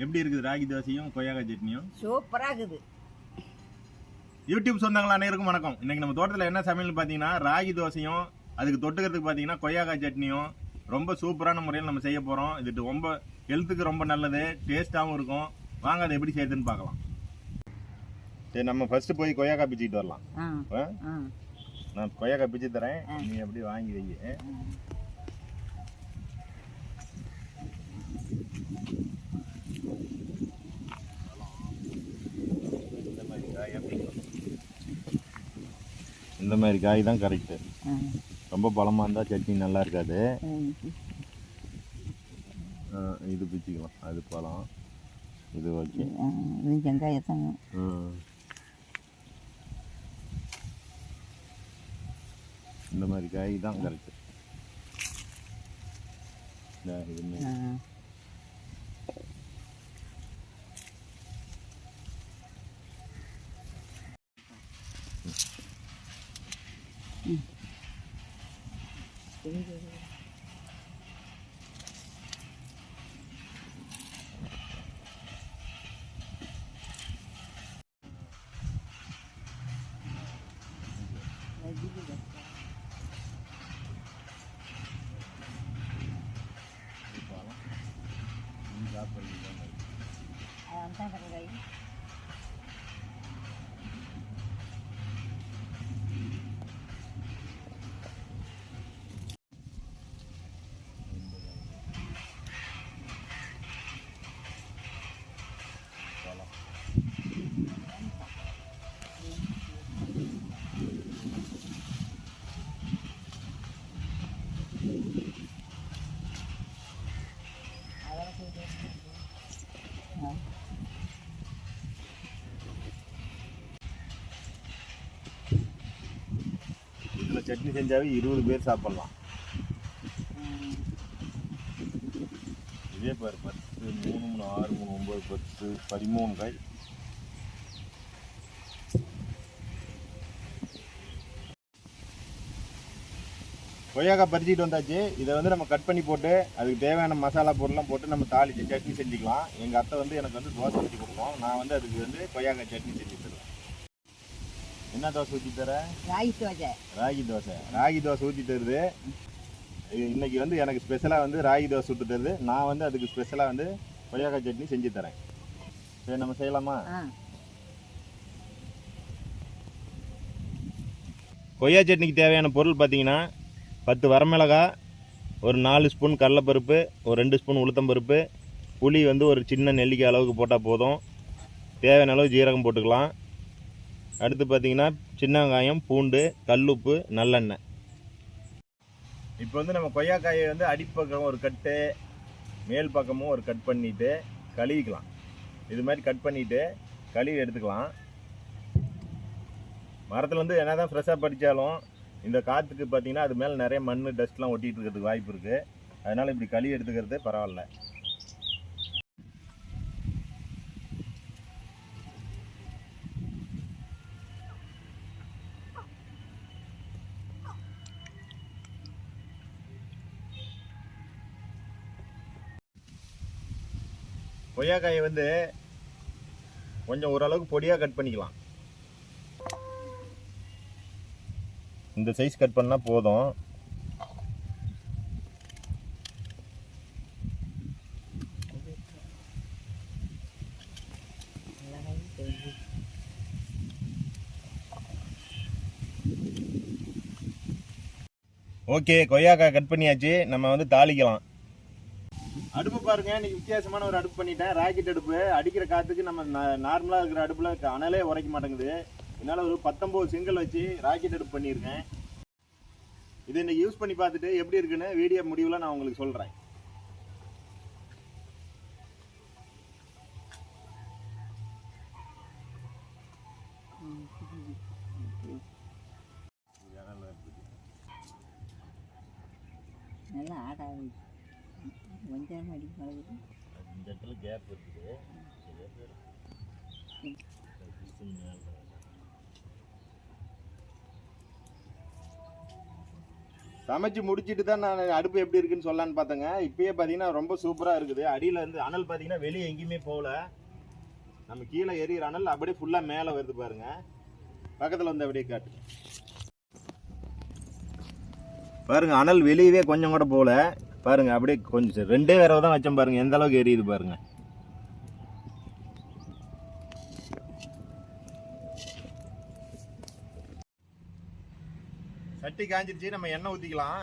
எப்படி இருக்குது ராகி தோசையும் கொய்யாக்காய் சட்னியும்? சூப்பராக இருக்குது. யூடியூப் சொந்தங்கள் அனைவருக்கும் வணக்கம். இன்னைக்கு நம்ம தோட்டத்தில் என்ன சமையல்னு பார்த்தீங்கன்னா ராகி தோசையும் அதுக்கு தொட்டுக்கிறதுக்கு பார்த்தீங்கன்னா கொய்யாக்காய் சட்னியும் ரொம்ப சூப்பரான முறையில் நம்ம செய்ய போகிறோம் இது ரொம்ப ஹெல்த்துக்கு ரொம்ப நல்லது டேஸ்ட்டாகவும் இருக்கும். வாங்க அதை எப்படி செய்யுதுன்னு பார்க்கலாம். சரி நம்ம ஃபர்ஸ்ட் போய் கொய்யாக்காய் பிச்சுக்கிட்டு வரலாம். நான் கொய்யாக்காய் பிச்சு தரேன். நீ அப்படியே வாங்கி வை இந்த மாதிரி காய் அப்படி. இந்த மாதிரி காய் தான் கரெக்டு ரொம்ப பழமாக இருந்தால் சட்னி நல்லா இருக்காது. இது பிச்சுக்கலாம். அது பழம். இது ஓகே. இது வெங்காயத்தாங்க இந்த மாதிரி காய் தான் கரெக்டு இது 嗯。行行行 சட்னி செஞ்சாவே இருபது பேர் சாப்பிட்லாம். இதே பாரு பத்து மூணு மூணு ஆறு மூணு ஒம்பது பத்து பதிமூணு காய். கொய்யாக்காய் பறிச்சிட்டு வந்தாச்சு. இதை வந்து நம்ம கட் பண்ணி போட்டு அதுக்கு தேவையான மசாலா பொருள்லாம் போட்டு நம்ம தாளிச்சு சட்னி செஞ்சுக்கலாம். எங்கள் அத்தை வந்து எனக்கு வந்து தோசை ஊற்றி கொடுப்போம் நான் வந்து அதுக்கு வந்து கொய்யாக்காய் சட்னி செஞ்சு என்ன தோசை ஊற்றி தர? ராகி தோசை. ராகி தோசை. ராகி தோசை ஊற்றி தருது. இன்னைக்கு வந்து எனக்கு ஸ்பெஷலாக வந்து ராகி தோசை சுட்டு தருது. நான் வந்து அதுக்கு ஸ்பெஷலாக வந்து கொய்யாக்காய் சட்னி செஞ்சு தரேன். சரி நம்ம செய்யலாமா? கொய்யா சட்னிக்கு தேவையான பொருள் பார்த்தீங்கன்னா பத்து வரமிளகா ஒரு நாலு ஸ்பூன் கடலைப்பருப்பு ஒரு ரெண்டு ஸ்பூன் உளுத்தம்பருப்பு புளி வந்து ஒரு சின்ன நெல்லிக்காய் அளவுக்கு போட்டால் போதும். தேவையான அளவு ஜீரகம் போட்டுக்கலாம். அடுத்து பார்த்தீங்கன்னா சின்ன வெங்காயம் பூண்டு கல்லுப்பு நல்லெண்ணெய். இப்போ வந்து நம்ம கொய்யாக்காயை வந்து அடிப்பக்கம் ஒரு கட்டு மேல் பக்கமும் ஒரு கட் பண்ணிவிட்டு கழுவிக்கலாம். இது மாதிரி கட் பண்ணிவிட்டு கழுவி எடுத்துக்கலாம். மரத்தில் வந்து என்ன தான் ஃப்ரெஷ்ஷாக படித்தாலும் இந்த காற்றுக்கு பார்த்தீங்கன்னா அது மேலே நிறைய மண் டஸ்ட்லாம் ஒட்டிகிட்டு இருக்கிறதுக்கு வாய்ப்பு இருக்குது அதனால் இப்படி கழுவி எடுத்துக்கிறது பரவாயில்ல. கொய்யாக்காயை வந்து கொஞ்சம் ஓரளவுக்கு பொடியாக கட் பண்ணிக்கலாம். இந்த சைஸ் கட் பண்ணால் போதும். ஓகே கொய்யாக்காய் கட் பண்ணியாச்சு. நம்ம வந்து தாளிக்கலாம். அடுப்பு பாருங்க இன்னைக்கு வித்தியாசமான ஒரு அடுப்பு பண்ணிட்டேன். ராக்கெட் அடுப்பு. அடிக்கிற காத்துக்கு நம்ம நார்மலாக இருக்கிற அடுப்புல அனலே உரைக்க மாட்டேங்குது. என்னால் ஒரு பத்தொம்போது செங்கல் வச்சு ராக்கெட் அடுப்பு பண்ணியிருக்கேன். இதை இன்னைக்கு யூஸ் பண்ணி பார்த்துட்டு எப்படி இருக்குன்னு வீடியோ முடிவில் நான் உங்களுக்கு சொல்கிறேன் நல்லா ஆடாது கொஞ்சம் அடி பழகுது இந்த இடத்துல கேப் இருக்குது. சமைச்சு முடிச்சிட்டு தான் நான் அடுப்பு எப்படி இருக்குன்னு சொல்லலான்னு பார்த்தேங்க. இப்பயே பார்த்தீங்கன்னா ரொம்ப சூப்பராக இருக்குது. அடியில் இருந்து அனல் பார்த்தீங்கன்னா வெளியே எங்கேயுமே போகல. நம்ம கீழே எரியிற அனல் அப்படியே ஃபுல்லாக மேலே வருது பாருங்க. பக்கத்தில் வந்து அப்படியே காட்டு. பாருங்க அனல் வெளியவே கொஞ்சம் கூட போகல. பாருங்க அப்படியே கொஞ்சம் ரெண்டே விரவை தான் வச்சோம் பாருங்க எந்த அளவுக்கு எரியுது பாருங்க. சட்டி காஞ்சிருச்சு நம்ம எண்ணெய் ஊற்றிக்கலாம்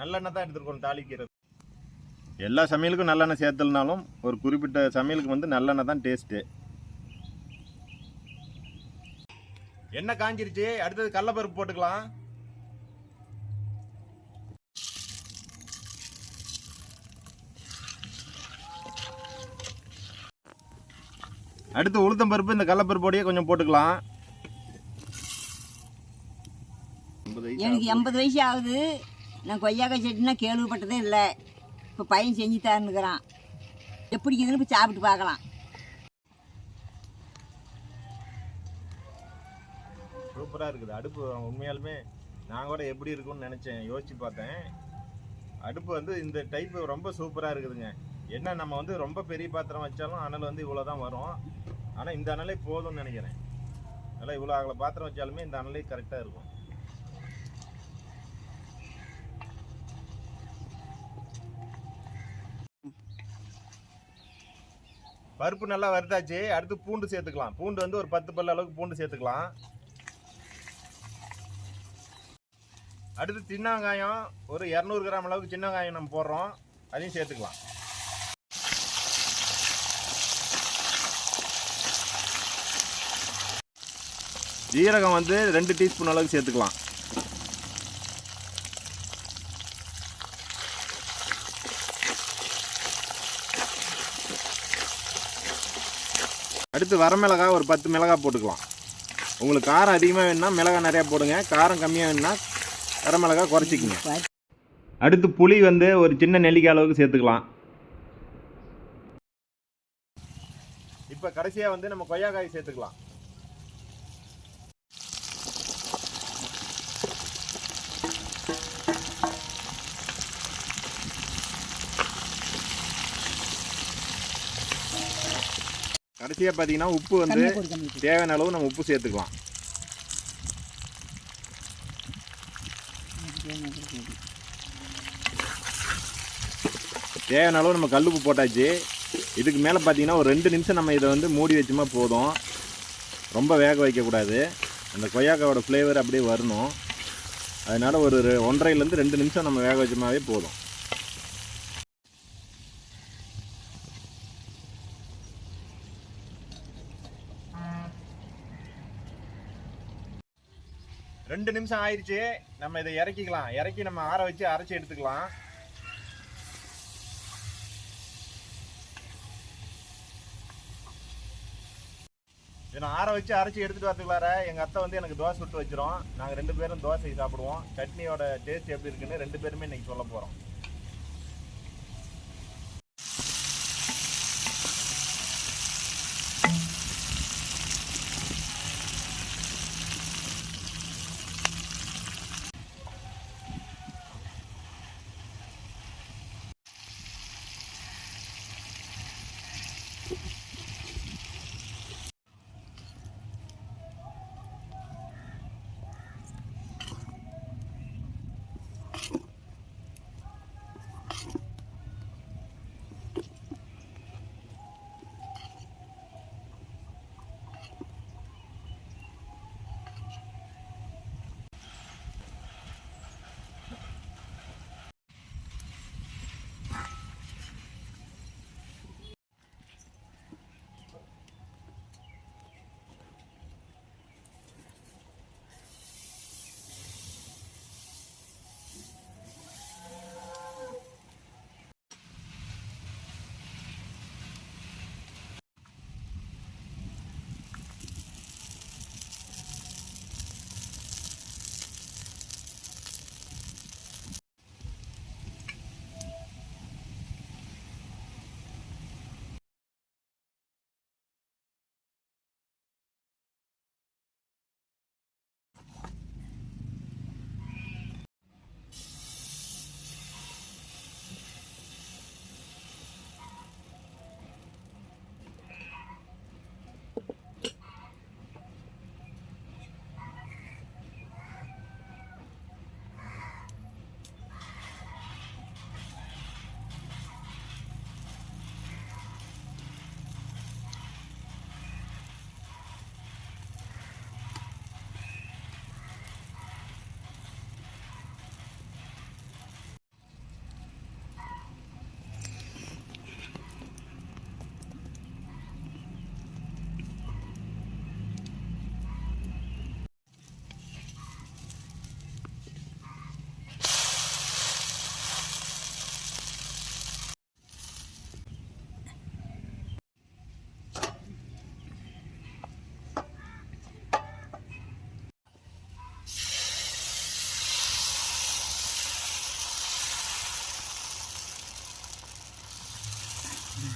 நல்லெண்ணெய் தான் எடுத்துருக்கோம் தாளிக்கிறது. எல்லா சமையலுக்கும் நல்லெண்ணெய் சேர்த்துலனாலும் ஒரு குறிப்பிட்ட சமையலுக்கு வந்து நல்லெண்ணெய் தான் டேஸ்ட்டு. எண்ணெய் காஞ்சிருச்சு அடுத்தது கடலப்பருப்பு போட்டுக்கலாம். அடுத்து உளுத்தம் பருப்பு இந்த கடலப்பருப்போடையே கொஞ்சம் போட்டுக்கலாம். எனக்கு எண்பது வயசு ஆகுது. நான் கொய்யாக்காய் செடினா கேள்விப்பட்டதே இல்லை. இப்போ பையன் செஞ்சு தரணுங்கிறான் எப்படி இருக்குதுன்னு போய் சாப்பிட்டு பார்க்கலாம். சூப்பராக இருக்குது. அடுப்பு உண்மையாலுமே நான் கூட எப்படி இருக்கும்னு நினச்சேன். யோசிச்சு பார்த்தேன். அடுப்பு வந்து இந்த டைப்பு ரொம்ப சூப்பராக இருக்குதுங்க. என்ன நம்ம வந்து ரொம்ப பெரிய பாத்திரம் வச்சாலும் அனல் வந்து இவ்வளோ தான் வரும். ஆனால் இந்த அனலே போதும்னு நினைக்கிறேன். நல்லா இவ்வளோ அகல பாத்திரம் வச்சாலுமே இந்த அனலே கரெக்டாக இருக்கும். பருப்பு நல்லா வறுத்தாச்சு. அடுத்து பூண்டு சேர்த்துக்கலாம். பூண்டு வந்து ஒரு பத்து பல்லு அளவுக்கு பூண்டு சேர்த்துக்கலாம். அடுத்து சின்ன வெங்காயம் ஒரு இரநூறு கிராம் அளவுக்கு சின்ன வெங்காயம் நம்ம போடுறோம். அதையும் சேர்த்துக்கலாம். ஜீரகம் வந்து ரெண்டு டீஸ்பூன் அளவுக்கு சேர்த்துக்கலாம். அடுத்து வரமிளகா ஒரு பத்து மிளகா போட்டுக்கலாம். உங்களுக்கு காரம் அதிகமாக வேணும்னா மிளகா நிறையா போடுங்க. காரம் கம்மியாக வேணும்னா வரமிளகா குறைச்சிக்கங்க. அடுத்து புளி வந்து ஒரு சின்ன நெல்லிக்காய் அளவுக்கு சேர்த்துக்கலாம். இப்போ கடைசியாக வந்து நம்ம கொய்யாக்காய் சேர்த்துக்கலாம். கடைசியாக பார்த்தீங்கன்னா உப்பு வந்து தேவையான அளவு நம்ம உப்பு சேர்த்துக்கலாம். தேவையான அளவு நம்ம கல்லுப்பு போட்டாச்சு. இதுக்கு மேலே பார்த்தீங்கன்னா ஒரு ரெண்டு நிமிஷம் நம்ம இதை வந்து மூடி வச்சோமா போதும். ரொம்ப வேக வைக்கக்கூடாது. அந்த கொய்யாக்காவோட ஃப்ளேவர் அப்படியே வரணும். அதனால் ஒரு ஒன்றரைலேருந்து ரெண்டு நிமிஷம் நம்ம வேக வச்சோமாவே போதும். ரெண்டு நிமிஷம் ஆயிடுச்சு நம்ம இதை இறக்கிக்கலாம். இறக்கி நம்ம ஆற வச்சு அரைச்சி எடுத்துக்கலாம். இதை நான் ஆற வச்சு அரைச்சி எடுத்துகிட்டு வரதுக்குள்ளார எங்கள் அத்தை வந்து எனக்கு தோசை விட்டு வச்சிரும். நாங்கள் ரெண்டு பேரும் தோசை சாப்பிடுவோம். சட்னியோட டேஸ்ட் எப்படி இருக்குன்னு ரெண்டு பேருமே இன்றைக்கி சொல்ல போகிறோம்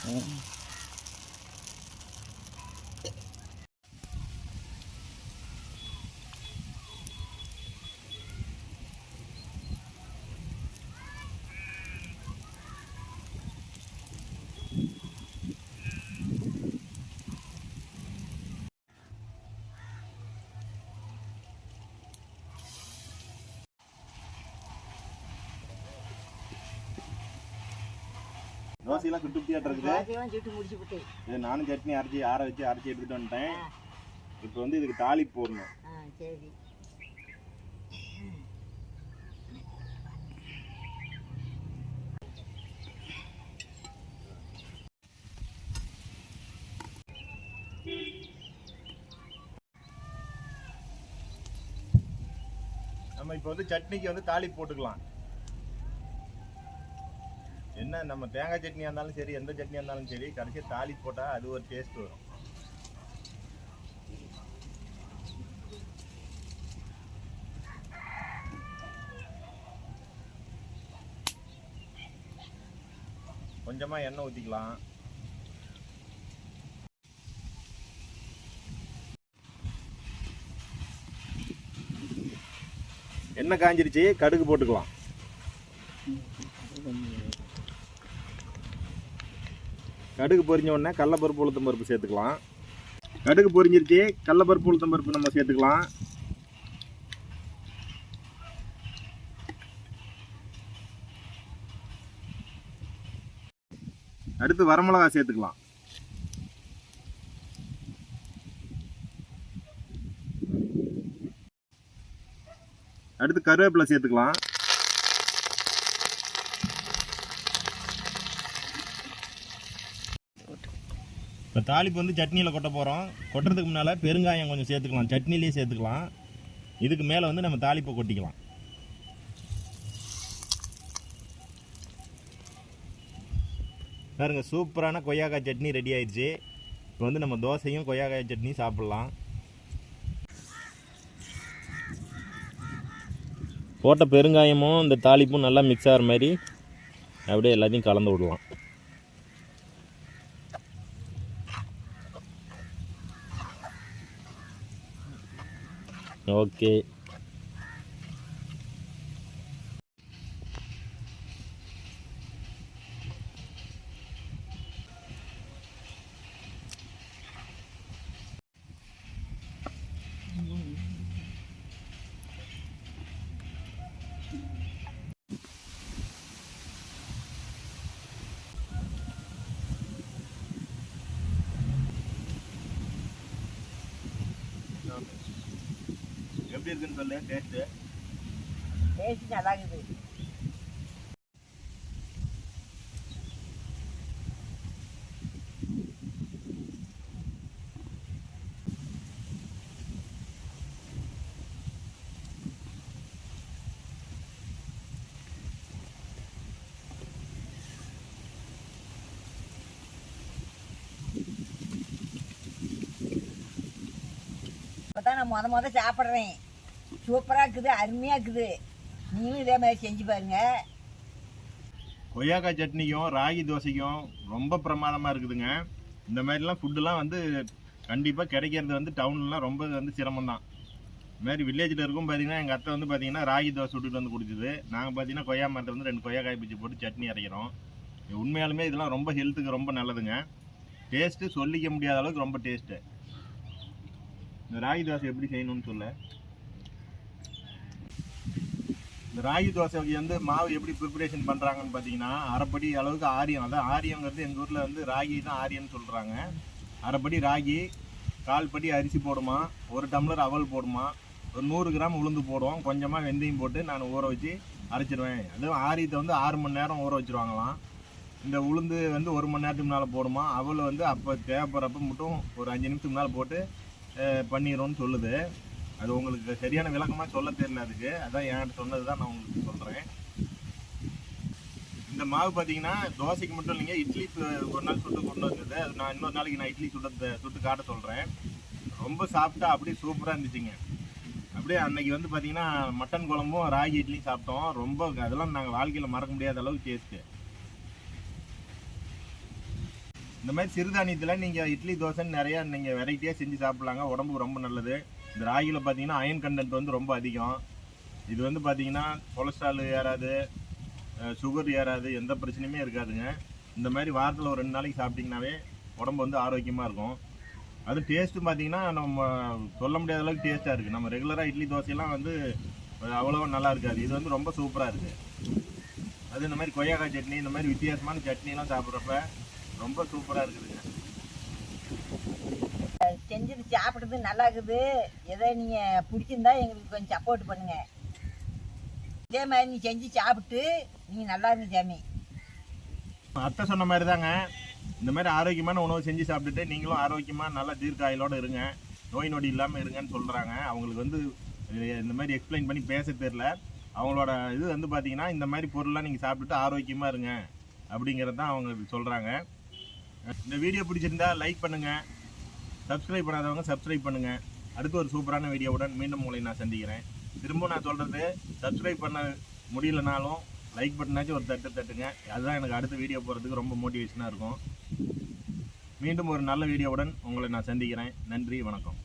mm தோசையெல்லாம் சுட்டு குட்டியாட்டு இருக்குது சுட்டு முடிச்சு விட்டு இது நானும் சட்னி அரைச்சி ஆற வச்சு அரைச்சி எடுத்துட்டு வந்துட்டேன். இப்போ வந்து இதுக்கு தாளிப்பு போடணும். சரி. நம்ம இப்போ வந்து சட்னிக்கு வந்து தாளிப்பு போட்டுக்கலாம். என்ன நம்ம தேங்காய் சட்னியாக இருந்தாலும் சரி எந்த சட்னியாக இருந்தாலும் சரி கடைசியாக தாலி போட்டால் அது ஒரு டேஸ்ட் வரும். கொஞ்சமாக எண்ணெய் ஊற்றிக்கலாம் எண்ணெய் காஞ்சிருச்சு கடுகு போட்டுக்கலாம். கடுகு பொரிஞ்ச உடனே கடலப்பருப்பு உளுத்தம் பருப்பு சேர்த்துக்கலாம். கடுகு பொரிஞ்சிருச்சு கடலப்பருப்பு உளுத்தம் பருப்பு நம்ம சேர்த்துக்கலாம். அடுத்து வரமிளகா சேர்த்துக்கலாம். அடுத்து கருவேப்பிலை சேர்த்துக்கலாம். இப்போ தாளிப்பு வந்து சட்னியில் கொட்ட போகிறோம். கொட்டுறதுக்கு முன்னால் பெருங்காயம் கொஞ்சம் சேர்த்துக்கலாம். சட்னிலேயே சேர்த்துக்கலாம். இதுக்கு மேலே வந்து நம்ம தாளிப்பை கொட்டிக்கலாம். பாருங்க சூப்பரான கொய்யாக்காய் சட்னி ரெடி ஆயிடுச்சு. இப்போ வந்து நம்ம தோசையும் கொய்யாக்காய் சட்னி சாப்பிட்லாம். போட்ட பெருங்காயமும் இந்த தாளிப்பும் நல்லா மிக்ஸ் ஆகிற மாதிரி அப்படியே எல்லாத்தையும் கலந்து விடலாம். ஓகே எப்படி இருக்குன்னு சொல்லு டேஸ்ட்டு டேஸ்ட் நல்லா இருக்குது. இப்போ தான் நான் முத முத சாப்பிட்றேன். சூப்பராக இருக்குது அருமையாக இருக்குது. நீங்களும் இதே மாதிரி செஞ்சு பாருங்க. கொய்யாக்காய் சட்னிக்கும் ராகி தோசைக்கும் ரொம்ப பிரமாதமாக இருக்குதுங்க. இந்த மாதிரிலாம் ஃபுட்டுலாம் வந்து கண்டிப்பாக கிடைக்கிறது வந்து டவுன்லாம் ரொம்ப வந்து சிரமம் தான் இதுமாதிரி வில்லேஜில் இருக்கும் பார்த்தீங்கன்னா எங்கள் அத்தை வந்து பார்த்தீங்கன்னா ராகி தோசை விட்டுட்டு வந்து கொடுக்குது நாங்கள் பார்த்தீங்கன்னா கொய்யா மரத்தில் வந்து ரெண்டு கொய்யாக்காய் பிச்சு போட்டு சட்னி அரைக்கிறோம். உண்மையாலுமே இதெல்லாம் ரொம்ப ஹெல்த்துக்கு ரொம்ப நல்லதுங்க. டேஸ்ட்டு சொல்லிக்க முடியாத அளவுக்கு ரொம்ப டேஸ்ட்டு இந்த ராகி தோசை எப்படி செய்யணும்னு சொல்ல? இந்த ராகி தோசைக்கு வந்து மாவு எப்படி ப்ரிப்பரேஷன் பண்ணுறாங்கன்னு பார்த்தீங்கன்னா அரைப்படி அளவுக்கு ஆரியம். அதான் ஆரியங்கிறது எங்கள் ஊரில் வந்து ராகி தான் ஆரியம்னு சொல்கிறாங்க அரைப்படி ராகி கால் படி அரிசி போடுமா ஒரு டம்ளர் அவல் போடுமா ஒரு நூறு கிராம் உளுந்து போடுவோம் கொஞ்சமாக வெந்தயம் போட்டு நான் ஊற வச்சு அரைச்சிடுவேன் அதுவும் ஆரியத்தை வந்து ஆறு மணி நேரம் ஊற வச்சிருவாங்களாம். இந்த உளுந்து வந்து ஒரு மணி நேரத்துக்கு முன்னால் போடுமா அவல் வந்து அப்போ தேவைப்படுறப்ப மட்டும் ஒரு அஞ்சு நிமிஷத்துக்கு முன்னால் போட்டு பண்ணிடுறோன்னு சொல்லுது. அது உங்களுக்கு சரியான விளக்கமாக சொல்ல தெரியல அதுக்கு. அதான் என்கிட்ட சொன்னது தான் நான் உங்களுக்கு சொல்கிறேன் இந்த மாவு பார்த்தீங்கன்னா தோசைக்கு மட்டும் இல்லைங்க இட்லி ஒரு நாள் சுட்டு கொண்டு வந்தது. அது நான் இன்னொரு நாளைக்கு நான் இட்லி சுட்ட சுட்டு காட்ட சொல்கிறேன் ரொம்ப சாப்பிட்டா அப்படியே சூப்பராக இருந்துச்சுங்க. அப்படியே அன்னைக்கு வந்து பார்த்தீங்கன்னா மட்டன் குழம்பும் ராகி இட்லியும் சாப்பிட்டோம். ரொம்ப அதெல்லாம் நாங்கள் வாழ்க்கையில் மறக்க முடியாத அளவுக்கு டேஸ்ட்டு இந்த மாதிரி சிறுதானியத்தில் நீங்கள் இட்லி தோசைன்னு நிறையா நீங்கள் வெரைட்டியாக செஞ்சு சாப்பிட்லாங்க. உடம்புக்கு ரொம்ப நல்லது. இந்த ராகியில் பார்த்தீங்கன்னா அயன் கண்டென்ட் வந்து ரொம்ப அதிகம். இது வந்து பார்த்தீங்கன்னா கொலஸ்ட்ரால் ஏறாது சுகர் ஏறாது எந்த பிரச்சனையுமே இருக்காதுங்க. இந்த மாதிரி வாரத்தில் ஒரு ரெண்டு நாளைக்கு சாப்பிட்டிங்கனாவே உடம்பு வந்து ஆரோக்கியமாக இருக்கும். அது டேஸ்ட்டு பார்த்தீங்கன்னா நம்ம சொல்ல முடியாத அளவுக்கு டேஸ்ட்டாக இருக்குது நம்ம ரெகுலராக இட்லி தோசையெல்லாம் வந்து அவ்வளோவா நல்லா இருக்காது. இது வந்து ரொம்ப சூப்பராக இருக்குது அது இந்த மாதிரி கொய்யாக்காய் சட்னி இந்த மாதிரி வித்தியாசமான சட்னிலாம் சாப்பிட்றப்ப ரொம்ப சூப்பராக இருக்குதுங்க செஞ்சது சாப்பிடுறது நல்லா இருக்குது எதை நீங்கள் பிடிச்சிருந்தா எங்களுக்கு கொஞ்சம் சப்போர்ட் பண்ணுங்க. இதே மாதிரி நீ செஞ்சு சாப்பிட்டு நீங்கள் நல்லா இருந்து சாமி. அத்தை சொன்ன மாதிரி தாங்க இந்த மாதிரி ஆரோக்கியமான உணவு செஞ்சு சாப்பிட்டுட்டு நீங்களும் ஆரோக்கியமாக நல்லா தீர்க்காயலோட இருங்க. நோய் நொடி இல்லாமல் இருங்கன்னு சொல்கிறாங்க அவங்களுக்கு வந்து இந்த மாதிரி எக்ஸ்பிளைன் பண்ணி பேச தெரில அவங்களோட இது வந்து பார்த்தீங்கன்னா இந்த மாதிரி பொருள்லாம் நீங்கள் சாப்பிட்டுட்டு ஆரோக்கியமாக இருங்க. அப்படிங்கிறது தான் அவங்க சொல்கிறாங்க இந்த வீடியோ பிடிச்சிருந்தா லைக் பண்ணுங்கள் சப்ஸ்கிரைப் பண்ணாதவங்க சப்ஸ்கிரைப் பண்ணுங்கள் அடுத்து ஒரு சூப்பரான வீடியோவுடன் மீண்டும் உங்களை நான் சந்திக்கிறேன். திரும்ப நான் சொல்கிறது சப்ஸ்கிரைப் பண்ண முடியலனாலும் லைக் பட்டனாச்சும் ஒரு தட்டு தட்டுங்க. அதுதான் எனக்கு அடுத்த வீடியோ போகிறதுக்கு ரொம்ப மோட்டிவேஷனாக இருக்கும். மீண்டும் ஒரு நல்ல வீடியோவுடன் உங்களை நான் சந்திக்கிறேன். நன்றி வணக்கம்.